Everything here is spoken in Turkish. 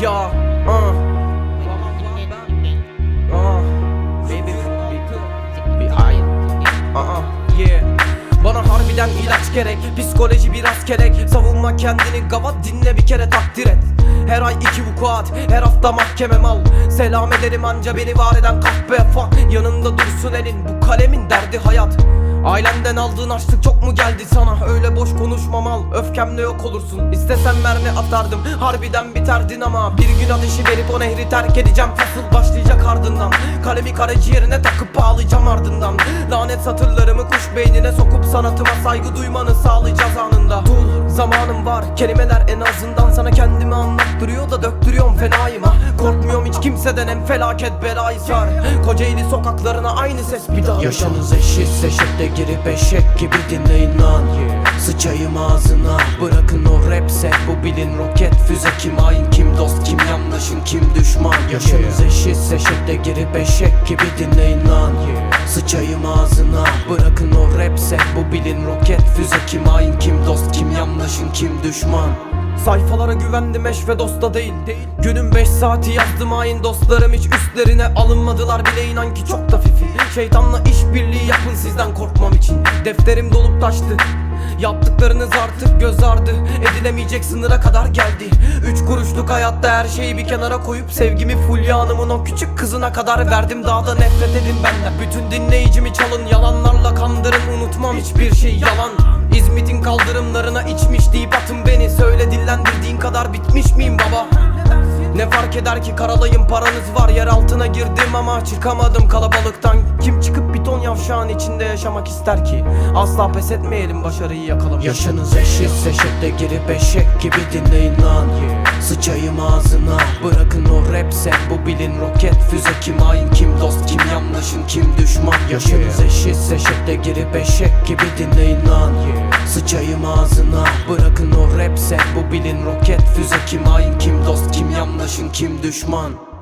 Ya uh. Uh. Aa, yeah. Bana harbiden ilaç gerek Psikoloji biraz kelek Savunma kendini gavat dinle bir kere takdir et Her ay iki vukuat Her hafta mahkeme mal Selam ederim anca beni var eden kahpe fuck Yanında dursun elin Bu kalemin derdi hayat Ailenden aldığın açlık çok mu geldi sana Öyle boş konuşma mal Öfkemle yok olursun. İstesem mermi atardım Harbiden biterdin ama. Bir gün ateşi verip o nehri terk edeceğim. Fasıl başlayacak ardından. Kalemi karaciğerine takıp ağlayacağım ardından. Lanet satırlarımı kuş beynine sokup Sanatıma saygı duymanı sağlayacağız anında. Dur zamanım var. Kelimeler en azından sana kendimi anlattırıyor da Döktürüyorum fenayım ha Korkmuyorum hiç kimseden hem felaket belayı sar. Kocaeli sokaklarına aynı ses bir daha. Yaşınız eşitse şekle girip eşek gibi dinleyin lan Sıçayım ağzına. Bırakın o rapse bu bilin roket. Füze Kim hain kim dost kim yanlışın kim düşman. Yaşınız eşitse şekle girip eşek gibi dinleyin lan. Sıçayım ağzına. Bırakın o rapse bu bilin roket. Füze Kim hain kim dost kim yanlışın kim düşman. Sayfalara güvendim eş ve dosta değil Günün 5 saati yazdım hain dostlarım hiç üstlerine alınmadılar bile. İnan ki çok da fifi. Şeytanla işbirliği yapın sizden korkmam için. Defterim dolup taştı Yaptıklarınız artık göz ardı. Edilemeyecek sınıra kadar geldi. Üç kuruşluk hayatta her şeyi bir kenara koyup Sevgimi Fulya Hanım'ın o küçük kızına kadar verdim. Daha da nefret edin benden. Bütün dinleyicimi çalın. Yalanlarla kandırın. Unutmam hiçbir şey. Yalan. İzmit'in kaldırımlarına içmiş deyip atın beni. Söyle dillendirdiğin kadar bitmiş miyim baba? Ne fark eder ki karalayın paranız var. Yer altına girdim ama çıkamadım. Kalabalıktan Kim çıkıp yavşağın içinde yaşamak ister ki? Asla pes etmeyelim başarıyı yakalamak Yaşınız eşitse şekle girip eşek gibi dinleyin lan. Sıçayım ağzına Bırakın o rapse bu bilin roket füze Kim hain kim dost kim yanlışın kim düşman. Yaşınız eşitse şekle girip eşek gibi dinleyin lan. Sıçayım ağzına Bırakın o rapse bu bilin roket füze Kim hain kim dost kim yanlışın kim düşman